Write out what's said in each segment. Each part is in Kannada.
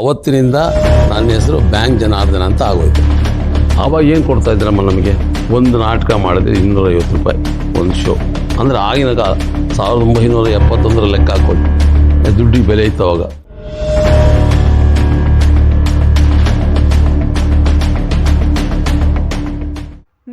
ಅವತ್ತಿನಿಂದ ನನ್ನ ಹೆಸರು ಬ್ಯಾಂಕ್ ಜನಾರ್ದನ ಅಂತ ಆಗೋಯ್ತು. ಅವಾಗ ಏನು ಕೊಡ್ತಾ ಇದ್ರಮ್ಮ ನಮಗೆ? ಒಂದು ನಾಟಕ ಮಾಡಿದ್ರೆ ಇನ್ನೂರೈವತ್ತು ರೂಪಾಯಿ, ಒಂದು ಶೋ ಅಂದರೆ ಆಗಿನ ಕಾಲ, ಸಾವಿರದ ಒಂಬೈನೂರ ಎಪ್ಪತ್ತೊಂದರ ಲೆಕ್ಕ ಹಾಕೊಂಡು ದುಡ್ಡಿಗೆ ಬೆಲೆ ಇತ್ತು ಅವಾಗ.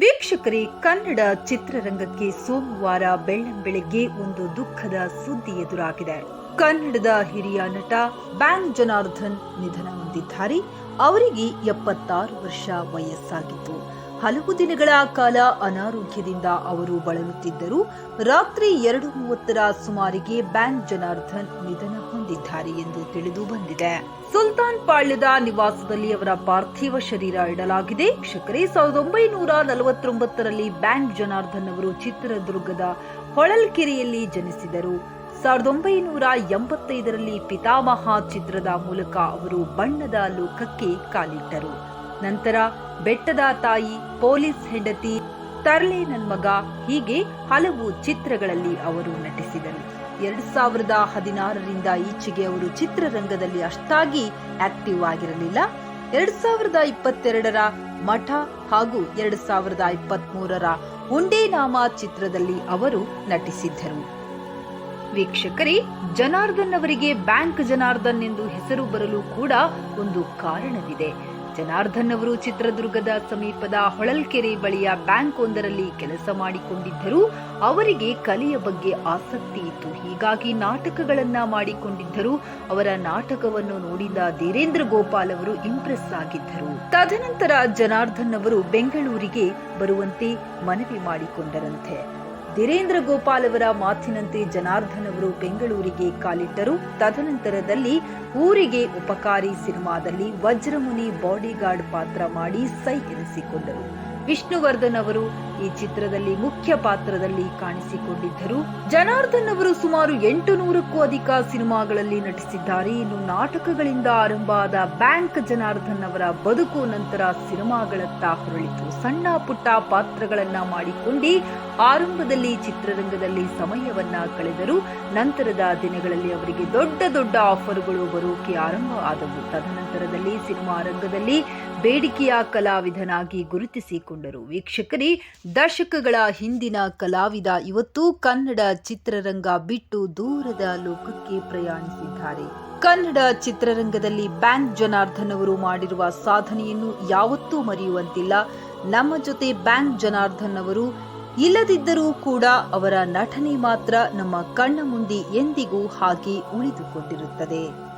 ವೀಕ್ಷಕರೇ, ಕನ್ನಡ ಚಿತ್ರರಂಗಕ್ಕೆ ಸೋಮವಾರ ಬೆಳ್ಳಂಬೆಳಗ್ಗೆ ಒಂದು ದುಃಖದ ಸುದ್ದಿ ಎದುರಾಗಿದೆ. ಕನ್ನಡದ ಹಿರಿಯ ನಟ ಬ್ಯಾಂಕ್ ಜನಾರ್ಧನ್ ನಿಧನ ಹೊಂದಿದ್ದಾರೆ. ಅವರಿಗೆ ಎಪ್ಪತ್ತಾರು ವರ್ಷ ವಯಸ್ಸಾಗಿತ್ತು. ಹಲವು ದಿನಗಳ ಕಾಲ ಅನಾರೋಗ್ಯದಿಂದ ಅವರು ಬಳಲುತ್ತಿದ್ದರು. ರಾತ್ರಿ ಎರಡು ಮೂವತ್ತರ ಸುಮಾರಿಗೆ ಬ್ಯಾಂಕ್ ಜನಾರ್ಧನ್ ನಿಧನ ಹೊಂದಿದ್ದಾರೆ ಎಂದು ತಿಳಿದು ಬಂದಿದೆ. ಸುಲ್ತಾನ್ ಪಾಳ್ಯದ ನಿವಾಸದಲ್ಲಿ ಅವರ ಪಾರ್ಥಿವ ಶರೀರ ಇಡಲಾಗಿದೆ. ಶಿಖರೆ ಸಾವಿರದ ಒಂಬೈನೂರ ನಲವತ್ತೊಂಬತ್ತರಲ್ಲಿ ಬ್ಯಾಂಕ್ ಜನಾರ್ಧನ್ ಅವರು ಚಿತ್ರದುರ್ಗದ ಹೊಳಲ್ಕೆರೆಯಲ್ಲಿ ಜನಿಸಿದರು. ಸಾವಿರದ ಒಂಬೈನೂರ ಎಂಬತ್ತೈದರಲ್ಲಿ ಪಿತಾಮಹ ಚಿತ್ರದ ಮೂಲಕ ಅವರು ಬಣ್ಣದ ಲೋಕಕ್ಕೆ ಕಾಲಿಟ್ಟರು. ನಂತರ ಬೆಟ್ಟದ ತಾಯಿ, ಪೊಲೀಸ್ ಹೆಂಡತಿ ತರ್ಲೆ ನನ್ ಮಗ ಹೀಗೆ ಹಲವು ಚಿತ್ರಗಳಲ್ಲಿ ಅವರು ನಟಿಸಿದರು. ಎರಡ್ ಸಾವಿರದ ಹದಿನಾರರಿಂದ ಈಚೆಗೆ ಅವರು ಚಿತ್ರರಂಗದಲ್ಲಿ ಅಷ್ಟಾಗಿ ಆಕ್ಟಿವ್ ಆಗಿರಲಿಲ್ಲ. ಎರಡ್ ಸಾವಿರದ ಇಪ್ಪತ್ತೆರಡರ ಮಠ ಹಾಗೂ ಎರಡ್ ಸಾವಿರದ ಇಪ್ಪತ್ತ್ ಮೂರರ ಉಂಡೇನಾಮ ಚಿತ್ರದಲ್ಲಿ ಅವರು ನಟಿಸಿದ್ದರು. ವೀಕ್ಷಕರೇ, ಜನಾರ್ದನ್ ಅವರಿಗೆ ಬ್ಯಾಂಕ್ ಜನಾರ್ದನ್ ಎಂದು ಹೆಸರು ಬರಲು ಕೂಡ ಒಂದು ಕಾರಣವಿದೆ. ಜನಾರ್ದನ್ ಅವರು ಚಿತ್ರದುರ್ಗದ ಸಮೀಪದ ಹೊಳಲ್ಕೆರೆ ಬಳಿಯ ಬ್ಯಾಂಕ್ ಒಂದರಲ್ಲಿ ಕೆಲಸ ಮಾಡಿಕೊಂಡಿದ್ದರು ಅವರಿಗೆ ಕಲೆಯ ಬಗ್ಗೆ ಆಸಕ್ತಿ ಇತ್ತು. ಹೀಗಾಗಿ ನಾಟಕಗಳನ್ನ ಮಾಡಿಕೊಂಡಿದ್ದರು. ಅವರ ನಾಟಕವನ್ನು ನೋಡಿದ ಧೀರೇಂದ್ರ ಗೋಪಾಲ್ ಅವರು ಇಂಪ್ರೆಸ್ ಆಗಿದ್ದರು. ತದನಂತರ ಜನಾರ್ದನ್ ಅವರು ಬೆಂಗಳೂರಿಗೆ ಬರುವಂತೆ ಮನವಿ ಮಾಡಿಕೊಂಡರಂತೆ. ಧೀರೇಂದ್ರ ಗೋಪಾಲ್ ಅವರ ಮಾತಿನಂತೆ ಜನಾರ್ದನ್ ಅವರು ಬೆಂಗಳೂರಿಗೆ ಕಾಲಿಟ್ಟರು. ತದನಂತರದಲ್ಲಿ ಊರಿಗೆ ಉಪಕಾರಿ ಸಿನಿಮಾದಲ್ಲಿ ವಜ್ರಮುನಿ ಬಾಡಿಗಾರ್ಡ್ ಪಾತ್ರ ಮಾಡಿ ಸೈ ಎನಿಸಿಕೊಂಡರು. ವಿಷ್ಣುವರ್ಧನ್ ಅವರು ಈ ಚಿತ್ರದಲ್ಲಿ ಮುಖ್ಯ ಪಾತ್ರದಲ್ಲಿ ಕಾಣಿಸಿಕೊಂಡಿದ್ದರು. ಜನಾರ್ದನ್ ಅವರು ಸುಮಾರು ಎಂಟು ನೂರಕ್ಕೂ ಅಧಿಕ ಸಿನಿಮಾಗಳಲ್ಲಿ ನಟಿಸಿದ್ದಾರೆ. ಇನ್ನು ನಾಟಕಗಳಿಂದ ಆರಂಭ ಆದ ಬ್ಯಾಂಕ್ ಜನಾರ್ದನ್ ಅವರ ಬದುಕು ನಂತರ ಸಿನಿಮಾಗಳತ್ತ ಹೊರಳಿತು. ಸಣ್ಣ ಪುಟ್ಟ ಪಾತ್ರಗಳನ್ನ ಮಾಡಿಕೊಂಡು ಆರಂಭದಲ್ಲಿ ಚಿತ್ರರಂಗದಲ್ಲಿ ಸಮಯವನ್ನ ಕಳೆದರು. ನಂತರದ ದಿನಗಳಲ್ಲಿ ಅವರಿಗೆ ದೊಡ್ಡ ದೊಡ್ಡ ಆಫರ್ಗಳು ಬರೋಕೆ ಆರಂಭ ಆದವು. ತದನಂತರದಲ್ಲಿ ಸಿನಿಮಾ ರಂಗದಲ್ಲಿ ಬೇಡಿಕೆಯ ಕಲಾವಿದನಾಗಿ ಗುರುತಿಸಿಕೊಂಡರು. ವೀಕ್ಷಕರೇ ದಶಕಗಳ ಹಿಂದಿನ ಕಲಾವಿದ ಇವತ್ತು ಕನ್ನಡ ಚಿತ್ರರಂಗ ಬಿಟ್ಟು ದೂರದ ಲೋಕಕ್ಕೆ ಪ್ರಯಾಣಿಸಿದ್ದಾರೆ. ಕನ್ನಡ ಚಿತ್ರರಂಗದಲ್ಲಿ ಬ್ಯಾಂಕ್ ಜನಾರ್ದನ್ ಅವರು ಮಾಡಿರುವ ಸಾಧನೆಯನ್ನು ಯಾವತ್ತೂ ಮರೆಯುವಂತಿಲ್ಲ. ನಮ್ಮ ಜೊತೆ ಬ್ಯಾಂಕ್ ಜನಾರ್ದನ್ ಅವರು ಇಲ್ಲದಿದ್ದರೂ ಕೂಡ ಅವರ ನಟನೆ ಮಾತ್ರ ನಮ್ಮ ಕಣ್ಣ ಮುಂದೆ ಎಂದಿಗೂ ಹಾಗೆ ಉಳಿದುಕೊಂಡಿರುತ್ತದೆ.